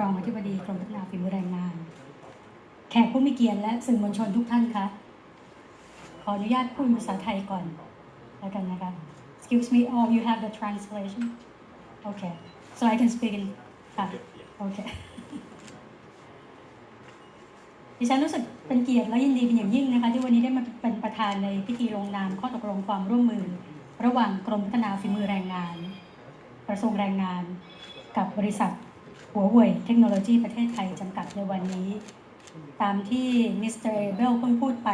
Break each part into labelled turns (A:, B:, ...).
A: รองอธิบดีกรมพัฒนาฝีมือแรงงาน แขกผู้มีเกียรติและสื่อมวลชนทุกท่านคะขออนุญาตพูดภาษาไทยก่อนแล้วกันนะคะ Excuse me all you have the translation Okay so I can speak in ค่ะโอเคดิฉันรู้สึกเป็นเกียรติและยินดีเป็นอย่างยิ่งนะคะที่วันนี้ได้มาเป็นประธานในพิธีลงนามข้อตกลงความร่วมมือ ระหว่างกรมพัฒนาฝีมือแรงงาน กระทรวงแรงงาน กับบริษัท หัวเว่ยเทคโนโลยีประเทศไทยจำกัดในวันนี้ ตามที่มิสเตอร์เบลเพิ่งพูดไป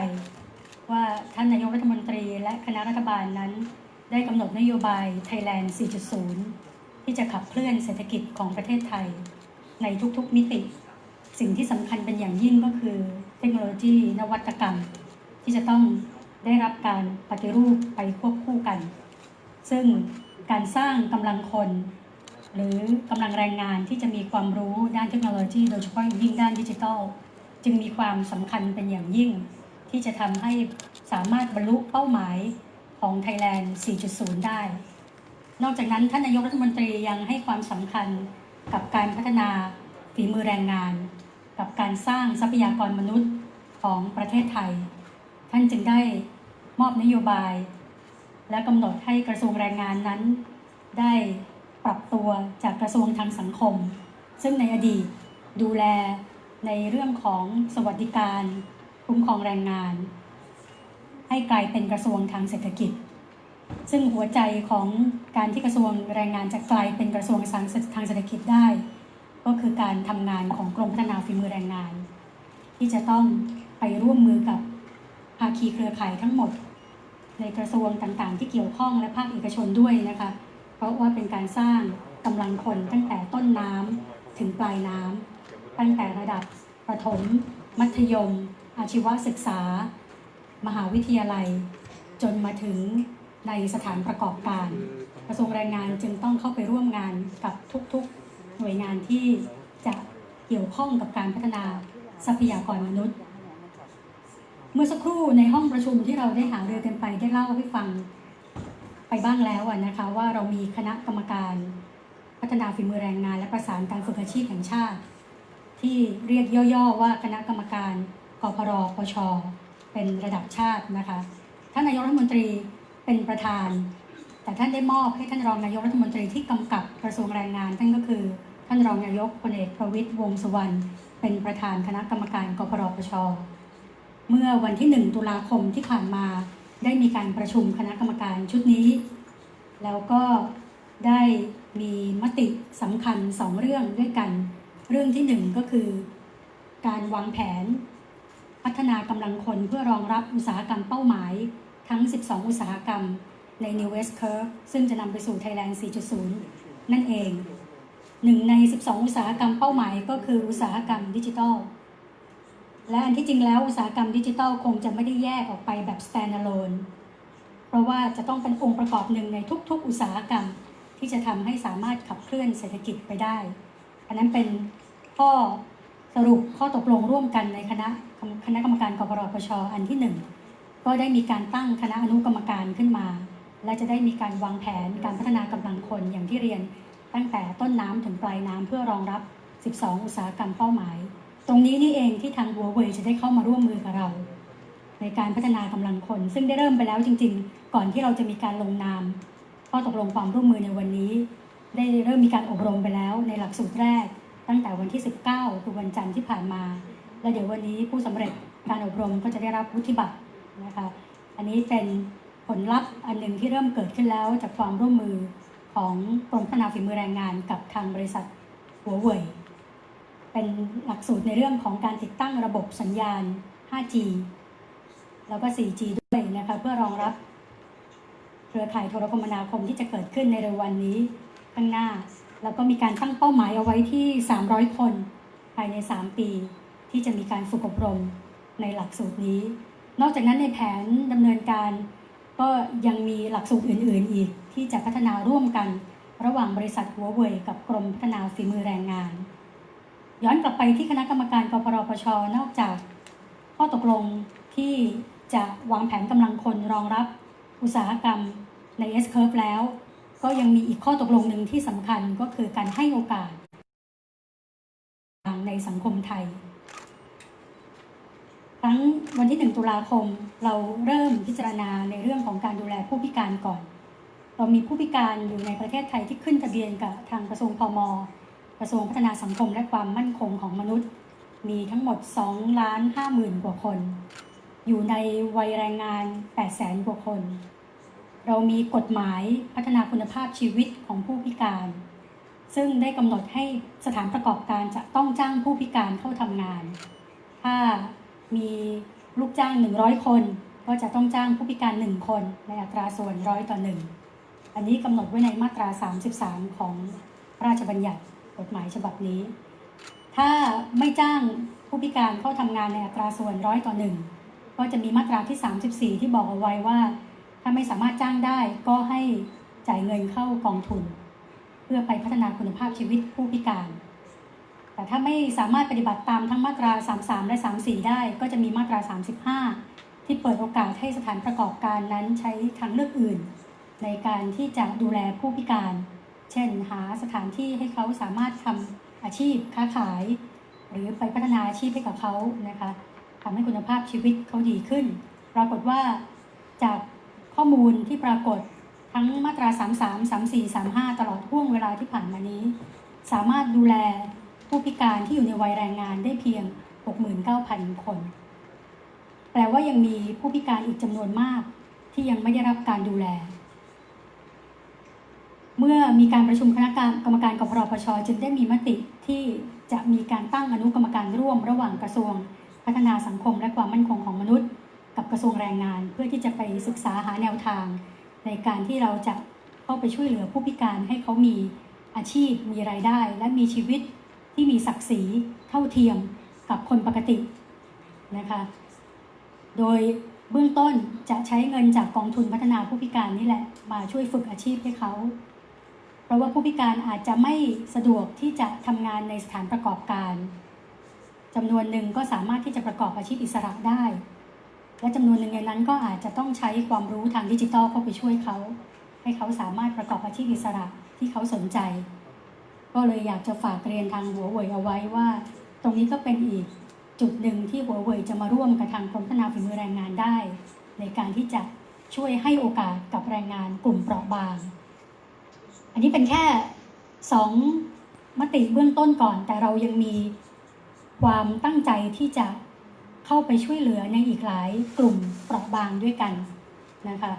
A: ว่าท่านนายกรัฐมนตรีและคณะรัฐบาลนั้น ได้กำหนดนโยบาย Thailand 4.0 ที่จะขับเคลื่อนเศรษฐกิจของประเทศไทย ในทุกๆมิติ สิ่งที่สำคัญเป็นอย่างยิ่งก็คือเทคโนโลยีนวัตกรรม ที่จะต้องได้รับการปฏิรูปไปควบคู่กัน ซึ่งการสร้างกำลังคน หรือกำลังแรงงานที่จะมีความรู้ด้านเทคโนโลยี โดยเฉพาะยิ่งด้านดิจิทัล จึงมีความสำคัญเป็นอย่างยิ่ง ที่จะทำให้สามารถบรรลุเป้าหมายของ Thailand 4.0 ได้ นอกจากนั้นท่านนายกรัฐมนตรียังให้ความสำคัญกับการพัฒนาฝีมือแรงงาน กับการสร้างทรัพยากรมนุษย์ของประเทศไทย ท่านจึงได้มอบนโยบาย และกำหนดให้กระทรวงแรงงานนั้นได้ ปรับตัวจากกระทรวงทางสังคม ซึ่งในอดีตดูแลในเรื่องของสวัสดิการคุ้มครองแรงงาน ให้กลายเป็นกระทรวงทางเศรษฐกิจ ซึ่งหัวใจของการที่กระทรวงแรงงานจะกลายเป็นกระทรวงทางทางเศรษฐกิจได้ ก็คือการทำงานของกรมพัฒนาฝีมือแรงงาน ที่จะต้องไปร่วมมือกับภาคีเครือข่ายทั้งหมด ในกระทรวงต่างๆ ที่เกี่ยวข้องและภาคเอกชนด้วยนะคะ ราะว่าเป็นการสร้างกำลังคนตั้งแต่ต้นน้ำถึงปลายน้ำตั้งแต่ระดับประถม มัธยม อาชีวศึกษา มหาวิทยาลัย จนมาถึงในสถานประกอบการ กระทรวงแรงงานจึงต้องเข้าไปร่วมงานกับทุกๆ หน่วยงานที่จะเกี่ยวข้องกับการพัฒนาทรัพยากรมนุษย์ เมื่อสักครู่ในห้องประชุมที่เราได้หาเรือกันไปได้เล่าให้ฟัง ไปบ้างแล้วอะนะคะว่าเรามีคณะกรรมการพัฒนาฝีมือแรงงาน และประสานการฝึกอาชีพแห่งชาติ ที่เรียกย่อๆว่าคณะกรรมการกพรปชเป็นระดับชาตินะคะท่านนายกรัฐมนตรีเป็นประธาน แต่ท่านได้มอบให้ท่านรองนายกรัฐมนตรีที่กำกับกระทรวงแรงงานท่านก็คือ ท่านรองนายกพลเอกประวิตรวงษ์สุวรรณเป็นประธานคณะกรรมการกพรปชเมื่อวันที่ 1 ตุลาคมที่ผ่านมา ได้มีการประชุมคณะกรรมการชุดนี้ แล้วก็ได้มีมติสำคัญสองเรื่องด้วยกัน เรื่องที่หนึ่งก็คือ การวางแผน พัฒนากำลังคนเพื่อรองรับอุตสาหกรรมเป้าหมาย ทั้ง 12 อุตสาหกรรมใน New West Curve ซึ่งจะนำไปสู่ Thailand 4.0 นั่นเองหนึ่งใน 12 อุตสาหกรรมเป้าหมายก็คืออุตสาหกรรมดิจิทัล และอันที่จริงแล้วอุตสาหกรรมดิจิทัลคงจะไม่ได้แยกออกไปแบบ standalone เพราะว่าจะต้องเป็นองค์ประกอบหนึ่งในทุก ๆ อุตสาหกรรม ที่จะทำให้สามารถขับเคลื่อนเศรษฐกิจไปได้ อันนั้นเป็นข้อสรุปข้อตกลงร่วมกันในคณะคณะกรรมการกพรปชอันที่หนึ่งก็ได้มีการตั้งคณะอนุกรรมการขึ้นมา และจะได้มีการวางแผนการพัฒนากำลังคนอย่างที่เรียนตั้งแต่ต้นน้ำถึงปลายน้ำเพื่อรองรับ 12 อุตสาหกรรมเป้าหมาย ตรงนี้นี่เองที่ทางหัวเว่ยจะได้เข้ามาร่วมมือกับเรา ในการพัฒนากำลังคน ซึ่งได้เริ่มไปแล้วจริง ๆ ก่อนที่เราจะมีการลงนามข้อตกลงความร่วมมือในวันนี้ ได้เริ่มมีการอบรมไปแล้วในหลักสูตรแรก ตั้งแต่วันที่ 19คือวันจันทร์ที่ผ่านมา และเดี๋ยววันนี้ผู้สำเร็จการอบรมก็จะได้รับวุฒิบัตรนะคะอันนี้เป็นผลลัพธ์อันหนึ่งที่เริ่มเกิดขึ้นแล้วจากความร่วมมือของกรมพัฒนาฝีมือแรงงานกับทางบริษัทหัวเว่ย เป็นหลักสูตรในเรื่องของการติดตั้งระบบสัญญาณ 5G แล้วก็ 4G ด้วยนะคะเพื่อรองรับเครือข่ายโทรคมนาคมที่จะเกิดขึ้นในเร็ววันนี้ข้างหน้า แล้วก็มีการตั้งเป้าหมายเอาไว้ที่ 300 คนภายใน 3 ปี ที่จะมีการฝึกอบรมในหลักสูตรนี้ นอกจากนั้นในแผนดำเนินการ ก็ยังมีหลักสูตรอื่น ๆ อีกที่จะพัฒนาร่วมกัน ระหว่างบริษัทหัวเว่ยกับกรมพัฒนาฝีมือแรงงาน ย้อนกลับไปที่คณะกรรมการกพรปชนอกจาก ข้อตกลงที่จะวางแผนกำลังคนรองรับอุตสาหกรรมใน S curve แล้ว ก็ยังมีอีกข้อตกลงหนึ่งที่สำคัญก็คือการให้โอกาสในสังคมไทยครั้งวันที่ 1 ตุลาคมเราเริ่มพิจารณาในเรื่องของการดูแลผู้พิการก่อน เรามีผู้พิการอยู่ในประเทศไทยที่ขึ้นทะเบียนกับทางกระทรวงพม ระทรวงพัฒนาสังคมและความมั่นคงของมนุษย์ มีทั้งหมด2ล้าน5หมื่นกว่าคน อยู่ในวัยแรงงาน8แสนกว่าคน เรามีกฎหมายพัฒนาคุณภาพชีวิตของผู้พิการ ซึ่งได้กำหนดให้สถานประกอบการจะต้องจ้างผู้พิการเข้าทำงาน ถ้ามีลูกจ้าง 100 คน ก็จะต้องจ้างผู้พิการ 1 คนในอัตราส่วนร้อยต่อหนึ่งอันนี้กำหนดไว้ในมาตรา 33 ของราชบัญญัติ ฎหมายฉบับนี้ ถ้าไม่จ้างผู้พิการเข้าทำงานในอัตราส่วนร้อยต่อหนึ่งก็จะมีมาตราที่ 34 ที่บอกเอาไว้ว่า ถ้าไม่สามารถจ้างได้ก็ให้จ่ายเงินเข้ากองทุน เพื่อไปพัฒนาคุณภาพชีวิตผู้พิการ แต่ถ้าไม่สามารถปฏิบัติตามทั้งมาตรา 33 และ 34 ได้ ก็จะมีมาตรา 35 ที่เปิดโอกาสให้สถานประกอบการนั้นใช้ทางเลือกอื่น ในการที่จะดูแลผู้พิการ เช่น หาสถานที่ให้เขาสามารถทำอาชีพค้าขาย หรือไปพัฒนาอาชีพให้กับเขานะคะทำให้คุณภาพชีวิตเขาดีขึ้น ปรากฏว่าจากข้อมูลที่ปรากฏทั้งมาตรา 33 34 35 ตลอดห่วงเวลาที่ผ่านมานี้ สามารถดูแลผู้พิการที่อยู่ในวัยแรงงานได้เพียง 69,000 คน แปลว่ายังมีผู้พิการอีกจำนวนมากที่ยังไม่ได้รับการดูแล มีการประชุมคณะกรรมการกพรปชจึงได้มีมติที่จะมีการตั้งอนุกรรมการร่วมระหว่างกระทรวง พัฒนาสังคมและความมั่นคงของมนุษย์ กับกระทรวงแรงงาน เพื่อที่จะไปศึกษาหาแนวทาง ในการที่เราจะเข้าไปช่วยเหลือผู้พิการให้เขามีอาชีพ มีรายได้ และมีชีวิตที่มีศักดิ์ศรีเท่าเทียมกับคนปกตินะคะ โดยเบื้องต้นจะใช้เงินจากกองทุนพัฒนาผู้พิการนี่แหละมาช่วยฝึกอาชีพให้เขา ราะว่าผู้พิการอาจจะไม่สะดวกที่จะทำงานในสถานประกอบการจำนวนหนึ่งก็สามารถที่จะประกอบอาชีพอิสระได้ และจำนวนหนึ่งในนั้นก็อาจจะต้องใช้ความรู้ทางดิจิทัลเข้าไปช่วยเขา ให้เขาสามารถประกอบอาชีพอิสระที่เขาสนใจ ก็เลยอยากจะฝากเรียนทางหัวเว่ยเอาไว้ว่า ตรงนี้ก็เป็นอีกจุดหนึ่งที่หัวเว่ยจะมาร่วมกับทางกรมพัฒนาฝีมือแรงงานได้ ในการที่จะช่วยให้โอกาสกับแรงงานกลุ่มเปราะบาง อันนี้เป็นแค่สองมติเบื้องต้นก่อน แต่เรายังมีความตั้งใจที่จะเข้าไปช่วยเหลือในอีกหลายกลุ่มเปราะบางด้วยกันนะคะ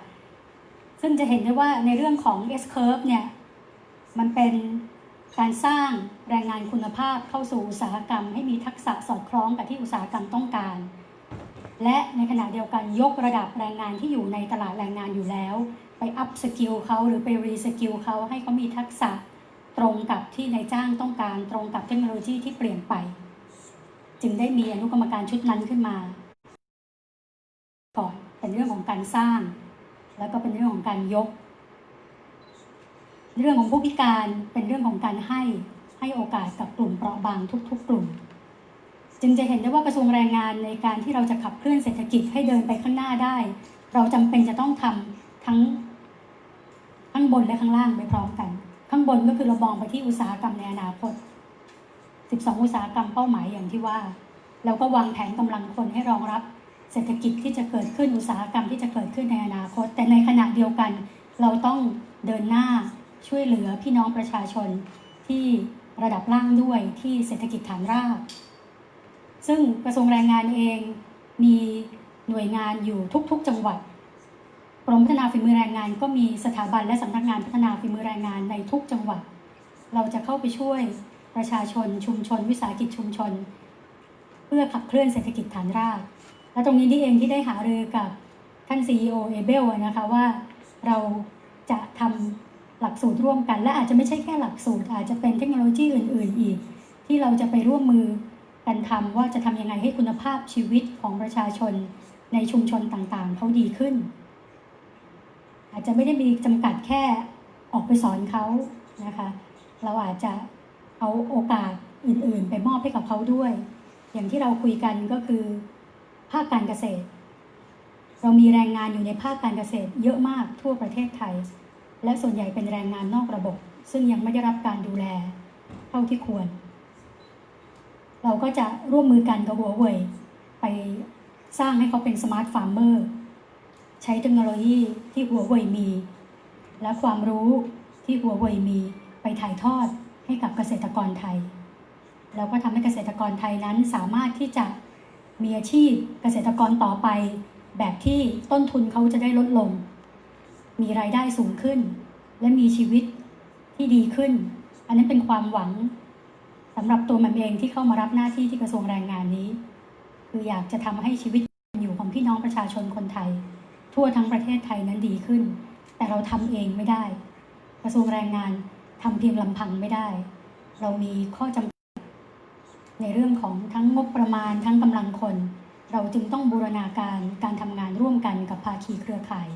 A: ซึ่งจะเห็นได้ว่าในเรื่องของ S curve เนี่ย มันเป็นการสร้างแรงงานคุณภาพเข้าสู่อุตสาหกรรม ให้มีทักษะสอดคล้องกับที่อุตสาหกรรมต้องการ และในขณะเดียวกันยกระดับแรงงานที่อยู่ในตลาดแรงงานอยู่แล้ว ไปอัพสกิลเขาหรือไปรีสกิลเขาให้เขามีทักษะตรงกับที่นายจ้างต้องการตรงกับเทคโนโลยีที่เปลี่ยนไป จึงได้มีอนุกรรมการชุดนั้นขึ้นมาก่อนเป็นเรื่องของการสร้าง แล้วก็เป็นเรื่องของการยก เรื่องของผู้พิการเป็นเรื่องของการให้ให้โอกาสกับกลุ่มเปราะบางทุก ๆ กลุ่ม จึงจะเห็นได้ว่ากระทรวงแรงงานในการที่เราจะขับเคลื่อนเศรษฐกิจให้เดินไปข้างหน้าได้ เราจำเป็นจะต้องทำทั้ง ข้างบนและข้างล่างไปพร้อมกัน ข้างบนก็คือเรามองไปที่อุตสาหกรรมในอนาคต 12 อุตสาหกรรมเป้าหมายอย่างที่ว่าแล้วก็วางแผนกำลังคนให้รองรับเศรษฐกิจที่จะเกิดขึ้นอุตสาหกรรมที่จะเกิดขึ้นในอนาคต แต่ในขณะเดียวกัน เราต้องเดินหน้าช่วยเหลือพี่น้องประชาชนที่ระดับล่างด้วยที่เศรษฐกิจฐานราก ซึ่งกระทรวงแรงงานเองมีหน่วยงานอยู่ทุกๆ จังหวัด กรมพัฒนาฝีมือแรงงาน ก็มีสถาบันและสำนักงานพัฒนาฝีมือแรงงานในทุกจังหวัด เราจะเข้าไปช่วยประชาชนชุมชน วิสาหกิจชุมชน เพื่อขับเคลื่อนเศรษฐกิจฐานราก และตรงนี้นี่เองที่ได้หารือกับท่าน CEO เอเบลนะคะว่าเราจะทำหลักสูตรร่วมกัน และอาจจะไม่ใช่แค่หลักสูตร อาจจะเป็นเทคโนโลยีอื่น ๆ อีก ที่เราจะไปร่วมมือกันทำว่าจะทำยังไงให้คุณภาพชีวิตของประชาชนในชุมชนต่างๆเขาดีขึ้น อาจจะไม่ได้มีจำกัดแค่ออกไปสอนเขานะคะ เราอาจจะเอาโอกาสอื่น ๆ ไปมอบให้กับเขาด้วย อย่างที่เราคุยกันก็คือ ภาคการเกษตร เรามีแรงงานอยู่ในภาคการเกษตร เยอะมากทั่วประเทศไทย และส่วนใหญ่เป็นแรงงานนอกระบบ ซึ่งยังไม่ได้รับการดูแลเท่าที่ควร เราก็จะร่วมมือกันกับหัวเว่ยไปสร้างให้เขาเป็นสมาร์ทฟาร์มเมอร์ ใช้เทคโนโลยีที่หัวเว่ยมี และความรู้ที่หัวเว่ยมีไปถ่ายทอดให้กับเกษตรกรไทย แล้วก็ทำให้เกษตรกรไทยนั้นสามารถที่จะมีอาชีพเกษตรกรต่อไป แบบที่ต้นทุนเขาจะได้ลดลง มีรายได้สูงขึ้น และมีชีวิตที่ดีขึ้น อันนั้นเป็นความหวังสำหรับตัวมันเองที่เข้ามารับหน้าที่ที่กระทรวงแรงงานนี้ คืออยากจะทำให้ชีวิตอยู่ของพี่น้องประชาชนคนไทย ทั่วทั้งประเทศไทยนั้นดีขึ้น แต่เราทำเองไม่ได้ กระทรวงแรงงานทำเพียงลำพังไม่ได้ เรามีข้อจำกัดในเรื่องของทั้งงบประมาณทั้งกำลังคน เราจึงต้องบูรณาการการทำงานร่วมกันกับภาคีเครือข่าย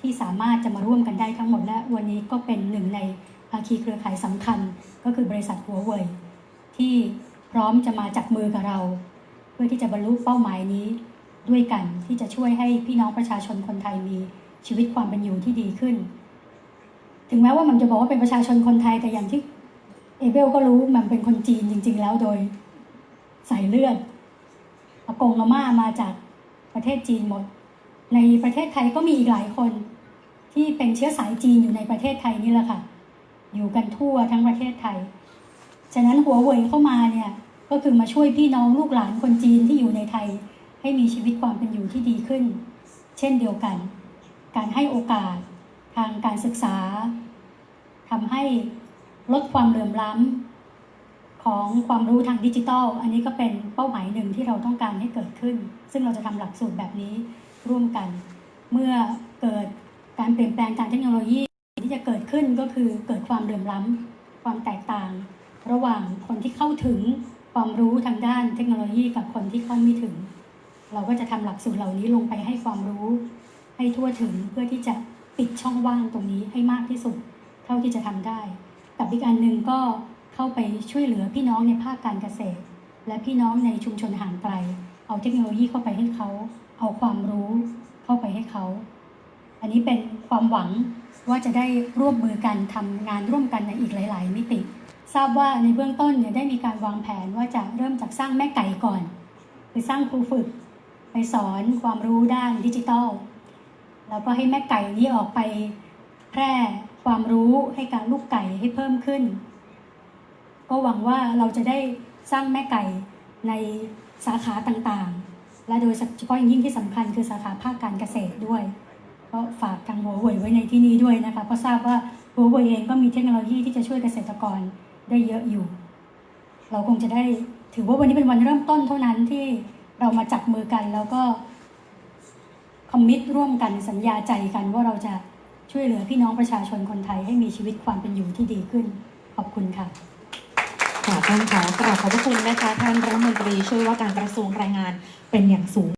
A: ที่สามารถจะมาร่วมกันได้ทั้งหมดและวันนี้ก็เป็นหนึ่งในภาคีเครือข่ายสำคัญ ก็คือบริษัทหัวเว่ยที่พร้อมจะมาจับมือกับเรา เพื่อที่จะบรรลุเป้าหมายนี้ ด้วยกันที่จะช่วยให้พี่น้องประชาชนคนไทยมีชีวิตความเป็นอยู่ที่ดีขึ้น ถึงแม้ว่ามันจะบอกว่าเป็นประชาชนคนไทยแต่อย่างที่เอเบลก็รู้มันเป็นคนจีนจริง ๆ แล้วโดยสายเลือดอากงอาม่ามาจากประเทศจีนหมด ในประเทศไทยก็มีอีกหลายคนที่เป็นเชื้อสายจีนอยู่ในประเทศไทยนี่แหละค่ะ อยู่กันทั่วทั้งประเทศไทย ฉะนั้นหัวเว่ยเข้ามาเนี่ยก็คือมาช่วยพี่น้องลูกหลานคนจีนที่อยู่ในไทย ให้มีชีวิตความเป็นอยู่ที่ดีขึ้น เช่นเดียวกัน การให้โอกาสทางการศึกษาทำให้ลดความเหลื่อมล้ำของความรู้ทางดิจิทัล อันนี้ก็เป็นเป้าหมายหนึ่งที่เราต้องการให้เกิดขึ้น ซึ่งเราจะทำหลักสูตรแบบนี้ร่วมกัน เมื่อเกิดการเปลี่ยนแปลงทางเทคโนโลยีที่จะเกิดขึ้นก็คือเกิดความเหลื่อมล้ำความแตกต่าง ระหว่างคนที่เข้าถึงความรู้ทางด้านเทคโนโลยีกับคนที่เข้าไม่ถึง เราก็จะทำหลักสูตรเหล่านี้ลงไปให้ความรู้ ให้ทั่วถึงเพื่อที่จะปิดช่องว่างตรงนี้ให้มากที่สุด เท่าที่จะทำได้กับอีกอันหนึ่งก็เข้าไปช่วยเหลือพี่น้องในภาคการเกษตร และพี่น้องในชุมชนห่างไกล เอาเทคโนโลยีเข้าไปให้เขา เอาความรู้เข้าไปให้เขา อันนี้เป็นความหวังว่าจะได้ร่วมมือกันทำงานร่วมกันในอีกหลาย ๆ มิติ ทราบว่าในเบื้องต้นเนี่ยได้มีการวางแผนว่าจะเริ่มจากสร้างแม่ไก่ก่อน คือสร้างครูฝึก ไปสอนความรู้ด้านดิจิทัล แล้วก็ให้แม่ไก่นี้ออกไปแพร่ความรู้ให้การลูกไก่ให้เพิ่มขึ้น ก็หวังว่าเราจะได้สร้างแม่ไก่ในสาขาต่างๆ และโดยเฉพาะอย่างยิ่งที่สำคัญคือสาขาภาคการเกษตรด้วย ก็ฝากทางหัวเว่ยไว้ในที่นี้ด้วยนะคะเพราะทราบว่าหัวเว่ยเองก็มีเทคโนโลยีที่จะช่วยเกษตรกรได้เยอะอยู่ เราคงจะได้ถือว่าวันนี้เป็นวันเริ่มต้นเท่านั้นที่ เรามาจับมือกันแล้วก็คอมมิตร่วมกันสัญญาใจกันว่าเราจะช่วยเหลือพี่น้องประชาชนคนไทยให้มีชีวิตความเป็นอยู่ที่ดีขึ้น ขอบคุณค่ะ
B: ค่ะท่านขอกราบขอบพระคุณนะคะท่านรัฐมนตรีช่วยว่าการกระทรวงแรงงานเป็นอย่างสูง